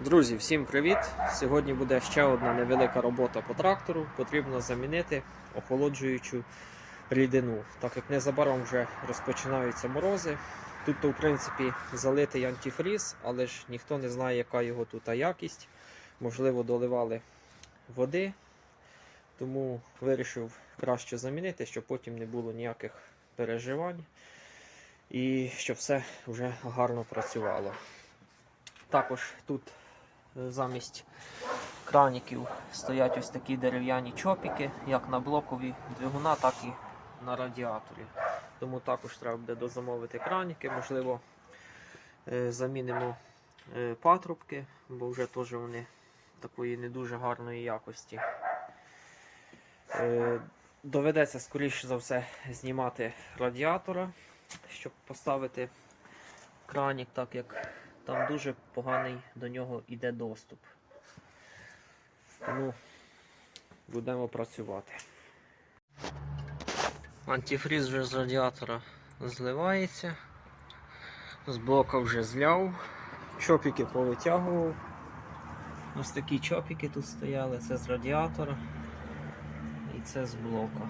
Друзі, всім привіт! Сьогодні буде ще одна невелика робота по трактору. Потрібно замінити охолоджуючу рідину, так як незабаром вже розпочинаються морози. Тут, в принципі, залитий антифріз, але ж ніхто не знає, яка його тут якість. Можливо, доливали води, тому вирішив краще замінити, щоб потім не було ніяких переживань і щоб все вже гарно працювало. Також тут замість краніків стоять ось такі дерев'яні чопіки, як на блокові двигуна, так і на радіаторі. Тому також треба буде дозамовити краніки, можливо, е, замінимо е, патрубки, бо вже теж вони такої не дуже гарної якості. Е, Доведеться, скоріше за все, знімати радіатора, щоб поставити кранік, так як там дуже поганий до нього йде доступ. Тому будемо працювати. Антифріз вже з радіатора зливається. З блока вже зляв. Чопіки повитягував. Ось такі чопіки тут стояли, це з радіатора і це з блока.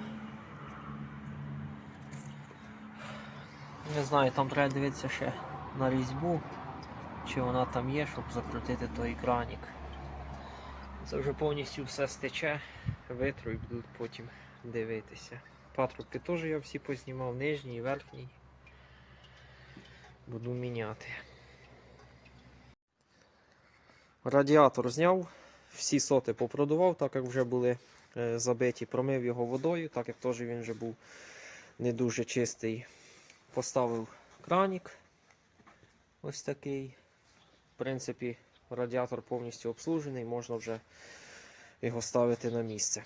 Не знаю, там треба дивитися ще на різьбу, чи вона там є, щоб закрутити той екранік. Це вже повністю все стече, витру і буду потім дивитися. Патрубки теж я всі познімав, нижній, верхній. Буду міняти. Радіатор зняв, всі соти попродував, так як вже були е, забиті, промив його водою, так як теж він вже був не дуже чистий. Поставив кранік ось такий. В принципі, радіатор повністю обслужений, можна вже його ставити на місце.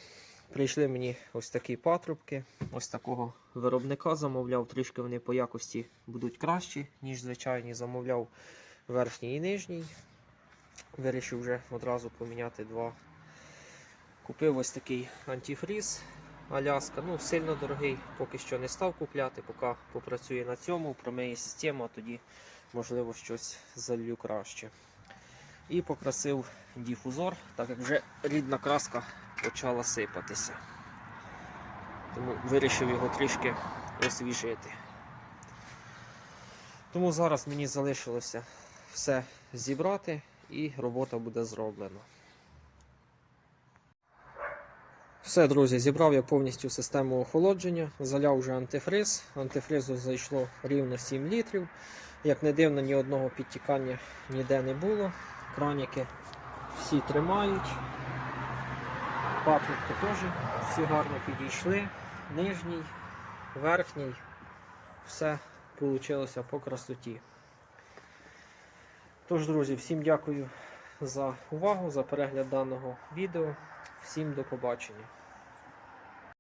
Прийшли мені ось такі патрубки. Ось такого виробника замовляв. Трішки вони по якості будуть кращі, ніж звичайні. Замовляв верхній і нижній. Вирішив вже одразу поміняти два. Купив ось такий антифріз Аляска. Ну, сильно дорогий, поки що не став купляти, поки попрацює на цьому, промиє систему, а тоді, можливо, щось залью краще. І покрасив дифузор, так як вже рідна краска почала сипатися. Тому вирішив його трішки освіжити. Тому зараз мені залишилося все зібрати і робота буде зроблена. Все, друзі, зібрав я повністю систему охолодження, заляв вже антифриз. Антифризу зайшло рівно 7 літрів. Як не дивно, ні одного підтікання ніде не було. Краніки всі тримають. Патрубки теж всі гарно підійшли. Нижній, верхній. Все вийшло по красоті. Тож, друзі, всім дякую за увагу, за перегляд даного відео. Всім до побачення.